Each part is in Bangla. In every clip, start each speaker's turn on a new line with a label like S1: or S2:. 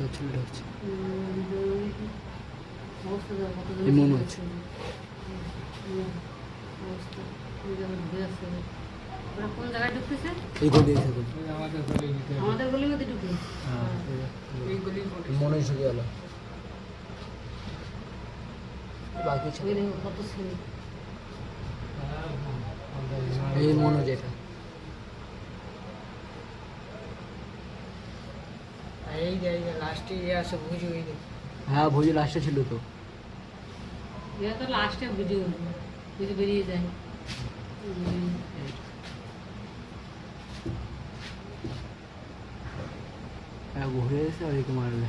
S1: অবস্থা ছেলেটা হচ্ছে। মনে
S2: কোন জায়গায় ঢুকতেছে?
S1: এই গলি এসে গলি
S3: আমাদের গলি
S2: আমাদের গলির মধ্যে ঢুকে
S1: হ্যাঁ
S3: এই গলি।
S1: মনে গেল বাকি ছেলে
S2: দেখো কত ছেলে।
S1: এই মনে হচ্ছে લાસ્ટ યે
S2: આ ભૂજ હોય હા ભૂજ લાસ્ટ છેલ્લું તો
S1: યે તો લાસ્ટ ભૂજ ભૂજ ભરી
S3: જાય આ ગોહે છે
S2: હવે કે મારે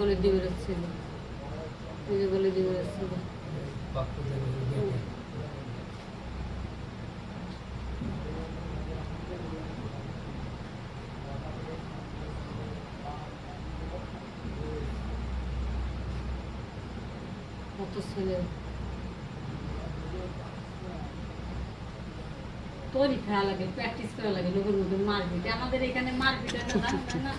S2: গলি দিয়ে বেরোচ্ছে এই যে গলি দিয়ে বেরোচ্ছে
S3: পাপ্পু
S2: কত ছেলে? তোরই খেলা লাগে প্র্যাকটিস করা লাগে লোকের মধ্যে মারপিট। আমাদের এখানে মারপিট না,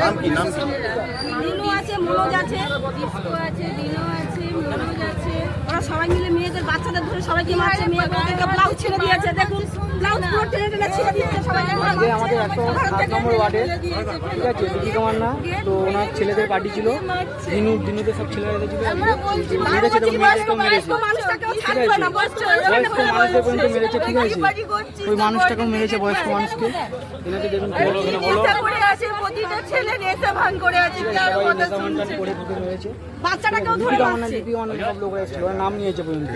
S4: নাম কি, নাম কি?
S5: দিনু আছে মনোজ আছে। বিষ্ণু আছে দিনু আছে মনোজ আছে। ওরা সবাই মিলে মেয়েদের বাচ্চাদের ধরে সবাইকে মারছে মেয়েদেরকে ব্লাউজ ছেড়ে দিয়েছে। দেখুন ব্লাউজ পুরো ছেড়ে দিয়েছে।
S1: আজকে আমাদের একশো সাত নম্বর ওয়ার্ডে ঠিক আছে দীপিকা না তো ওনার ছেলেদের পার্টি ছিল। দিনু দিনুতে সব ছেলেরা
S5: ছিল
S1: মেরেছে তো
S5: বয়স্ক
S1: মেয়েদেরকেও মেরেছে। ঠিক আছে
S5: না বয়স্ক
S1: মানুষদের পর্যন্ত মেরেছে। ঠিক আছে। ওই মানুষটাকেও মেরেছে বয়স্ক মানুষকে। এনাকে দেখুন
S5: বাচ্চাটাকেও ধরে
S1: সব লোক নাম নিয়েছে পর্যন্ত।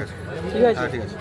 S1: ঠিক আছে।
S4: হ্যাঁ ঠিক আছে।